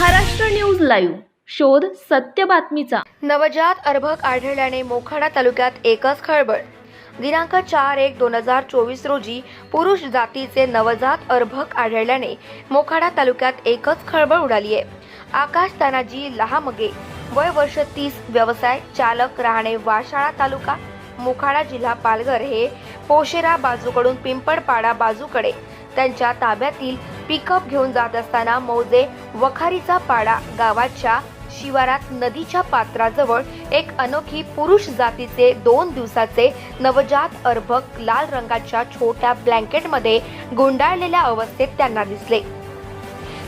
Maharashtra news live. शोध सत्य बातमीचा. नवजात अर्भक आढळल्याने मोखाडा तालुक्यात एकच खळबळ. दिनांक चार एक दोन हजार चोवीस रोजी पुरुष जातीचे नवजात अर्भक आढळल्याने मोखाडा तालुक्यात एकच खळबळ उडाली आहे आकाश तानाजी लहामगे वय वर्ष तीस व्यवसाय चालक राहणे वाशाळा तालुका मोखाडा जिल्हा पालघर हे पोशेरा बाजूकडून पिंपळपाडा बाजूकडे. त्यांच्या ताब्यातील पिकअप घेऊन जात असताना मौजे वखारीचा पाडा गावाच्या शिवारात नदीच्या पात्राजवळ एक अनोखी पुरुष जातीचे दोन दिवसाचे नवजात अर्भक लाल रंगाच्या छोट्या ब्लँकेटमध्ये गुंडाळलेल्या अवस्थेत त्यांना दिसले.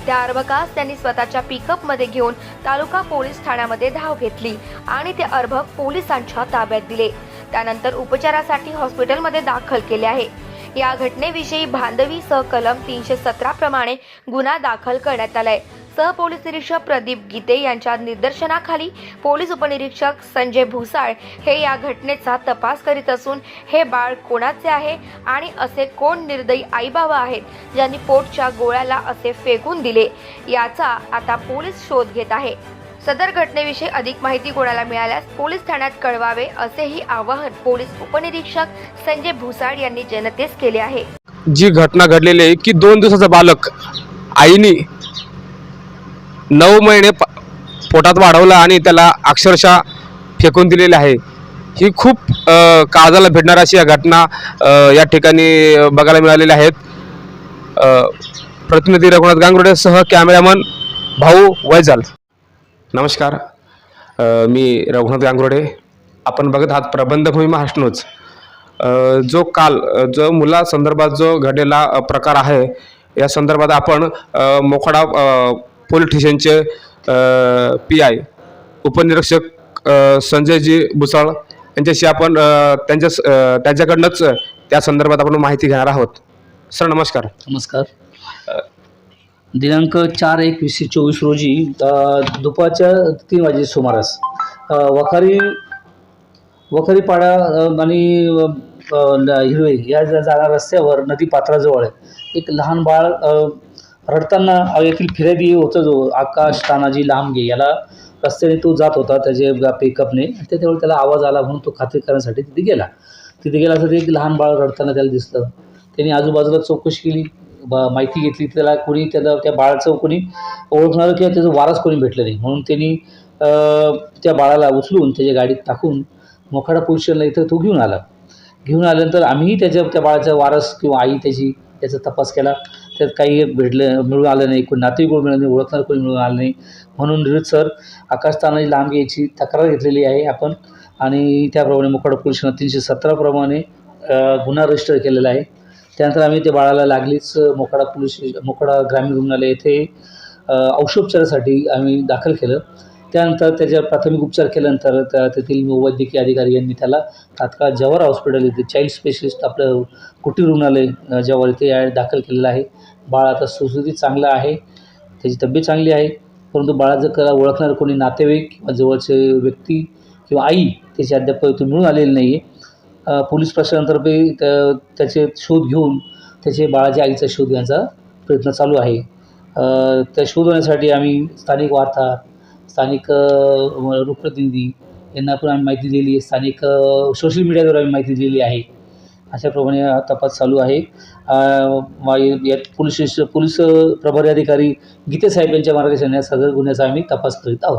त्या अर्भकास त्यांनी स्वतःच्या पिकअपमध्ये घेऊन तालुका पोलीस ठाण्यामध्ये धाव घेतली आणि ते अर्भक पोलिसांच्या ताब्यात दिले. त्यानंतर उपचारासाठी हॉस्पिटलमध्ये दाखल केले आहे. या घटनेविषयी भांदवी सह कलम तीनशे सतरा प्रमाणे गुन्हा दाखल करण्यात आलाय. सहपोलीस निरीक्षक प्रदीप गीते यांच्या निदर्शनाखाली पोलीस उपनिरीक्षक संजय भुसाळ हे या घटनेचा तपास करीत असून हे बाळ कोणाचे आहे आणि असे कोण निर्दयी आईबाबा आहेत ज्यांनी पोटच्या गोळ्याला असे फेकून दिले? याचा आता पोलीस शोध घेत आहे. सदर घटनेविषयी अधिक माहिती कोणाला मिळाल्यास पोलीस ठाण्यात कळवावे असेही आवाहन पोलीस उपनिरीक्षक संजय भुसाळ यांनी जनतेस केले आहे. जी घटना घडलेली आहे की दोन दिवसाचा बालक आईने नऊ महिने प- पोटात वाढवला आणि त्याला अक्षरशः फेकून दिलेले आहे. ही खूप काळजाला भेटणार अशी या घटना या ठिकाणी बघायला मिळालेल्या आहेत. प्रतिनिधी रघुनाथ गांगुर्डेसह कॅमेरामन भाऊ वैजाल. नमस्कार. मी रघुनाथ गांगुर्डे. आपण बघत आहात प्रबंधभूमी महाराष्ट्र न्यूज जो काल जो मुलासंदर्भात जो घडलेला प्रकार आहे या संदर्भात आपण मोखाडा पोलीस स्टेशनचे पी आय उपनिरीक्षक संजयजी भुसाळ यांच्याशी आपण त्यांच्या त्यांच्याकडनंच त्या संदर्भात आपण माहिती घेणार आहोत. सर नमस्कार. नमस्कार. दिनांक चार एक वीसशे चोवीस रोजी दुपारच्या तीन वाजे सुमारास वखारी वखारीपाडा आणि हिरवे या जा- रस्त्यावर नदी पात्राजवळ एक लहान बाळ रडताना येथील फिर्यादी होतं जो आकाश तानाजी लांबगे याला रस्त्याने तो जात होता त्याचे पिकअपने त्याच्यावर त्याला आवाज आला म्हणून तो खात्री करण्यासाठी तिथे गेला. तिथे गेला असं एक लहान बाळ रडताना त्याला दिसलं. त्याने आजूबाजूला चौकशी केली. ब माहिती घेतली त्याला कोणी त्याला त्या बाळाचं कोणी ओळखणारं किंवा त्याचं वारस कोणी भेटलं नाही. म्हणून त्यांनी त्या बाळाला उचलून त्याच्या गाडीत टाकून मोखाडा पोलीस स्टेशनला इथं तो घेऊन आला. घेऊन आल्यानंतर आम्हीही त्याच्या त्या बाळाचा वारस किंवा आई त्याची त्याचा तपास केला. त्यात काही भेटलं मिळून आलं नाही. कोणी नातेवाईक मिळालं नाही ओळखणार कोणी मिळून आलं नाही. म्हणून निरुत सर आकाश तानाजी लांब याची तक्रार घेतलेली आहे आपण. आणि त्याप्रमाणे मोखाडा पोलीस तीनशे सतराप्रमाणे गुन्हा रजिस्टर केलेला आहे. त्यानंतर आम्ही त्या बाळाला लागलीच मोखाडा पोलीस मोखाडा ग्रामीण रुग्णालय येथे औषोपचारासाठी औषधोपचारासाठी आम्ही दाखल केलं. त्यानंतर त्याच्या प्राथमिक उपचार केल्यानंतर त्या तेथील वैद्यकीय अधिकारी यांनी त्याला तात्काळ जवाहर हॉस्पिटल येथे चाइल्ड स्पेशलिस्ट आपलं कुटीर रुग्णालय अ, जवाहर इथे या दाखल केलेलं आहे. बाळ आता सुस्थितीत चांगलं आहे त्याची तब्येत चांगली आहे परंतु बाळाचं कला ओळखणारं कोणी नातेवाईक किंवा जवळचे व्यक्ती किंवा आई त्याची अद्याप इथून मिळून आलेली नाही आहे पोलीस प्रशासनातर्फे त्या त्याचे शोध घेऊन त्याचे बाळाच्या आईचा शोध घेण्याचा प्रयत्न चालू आहे. त्या शोध होण्यासाठी आम्ही स्थानिक वार्ताहर स्थानिक लोकप्रतिनिधी यांना पण आम्ही माहिती दिलेली आहे. स्थानिक सोशल मीडियाद्वारे आम्ही माहिती दिलेली आहे. अशाप्रमाणे हा तपास चालू आहे. यात पोलीस स्टेशन पोलीस प्रभारी अधिकारी गीते साहेब यांच्या मार्गदर्शनात सदर गुन्ह्याचा आम्ही तपास करीत आहोत.